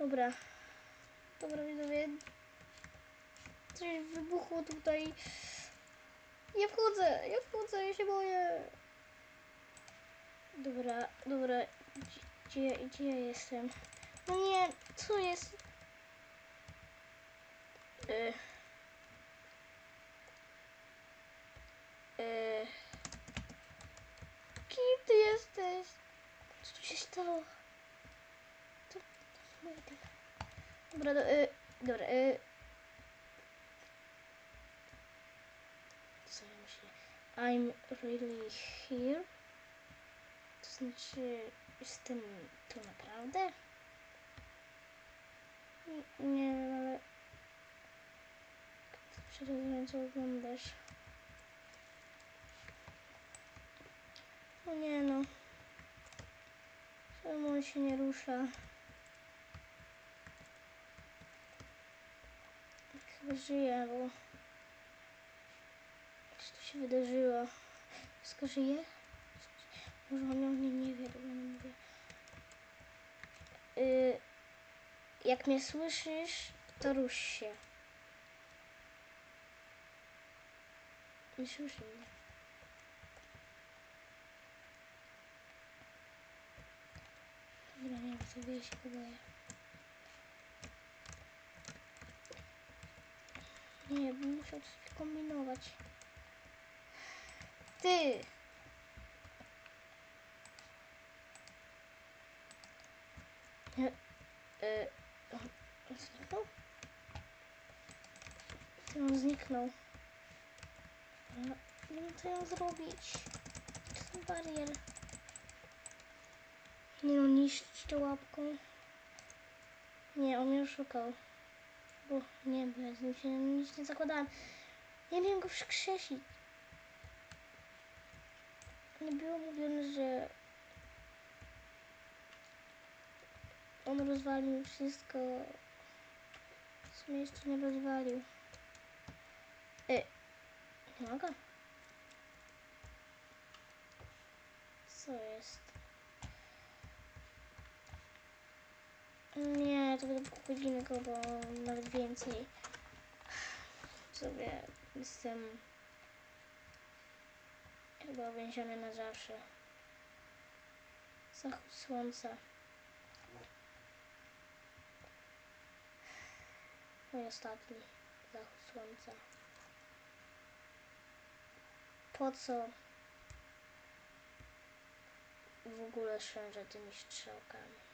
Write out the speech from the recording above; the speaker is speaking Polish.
Dobra. Dobra, widzowie. Coś wybuchło tutaj. Ja wchodzę, ja wchodzę, ja się boję. Dobra, dobra. Gdzie, gdzie, ja jestem? No nie, co jest? Y. Y. Kim ty jesteś? Co tu się stało? To, to moje tak. Dobra, do, y, dobra, y. Co ja myślę? I'm really here. To znaczy, jestem tu naprawdę? Nie wiem, ale... Przerozumiem, co oglądasz. No nie no. Czemu on się nie rusza? Żyje, bo... Co tu się wydarzyło? Wszystko żyje? Może on o mnie nie wie, bo on mówi. Y, jak mnie słyszysz, to rusz się. Nie słyszy mnie. Dobra, nie wiem, co się boję. Nie, bym musiał coś kombinować. Ty! Nie, y, on, zniknął? Ty, on zniknął. Dobra, nie wiem, co ja zrobić. To jest barier. Nie no, niszczyć to łapką. Nie, on mnie oszukał. Nie, bo ja z nim się nic nie zakładałem. Ja miałem go wskrzesić. Nie było mówione, że on rozwalił wszystko. W sumie jeszcze nie rozwalił. E, nie mogę. Co jest? Nie, to będę godziny albo nawet więcej. Sobie jestem chyba uwięziony na zawsze. Zachód słońca. Mój ostatni zachód słońca. Po co w ogóle szczerze tymi strzałkami?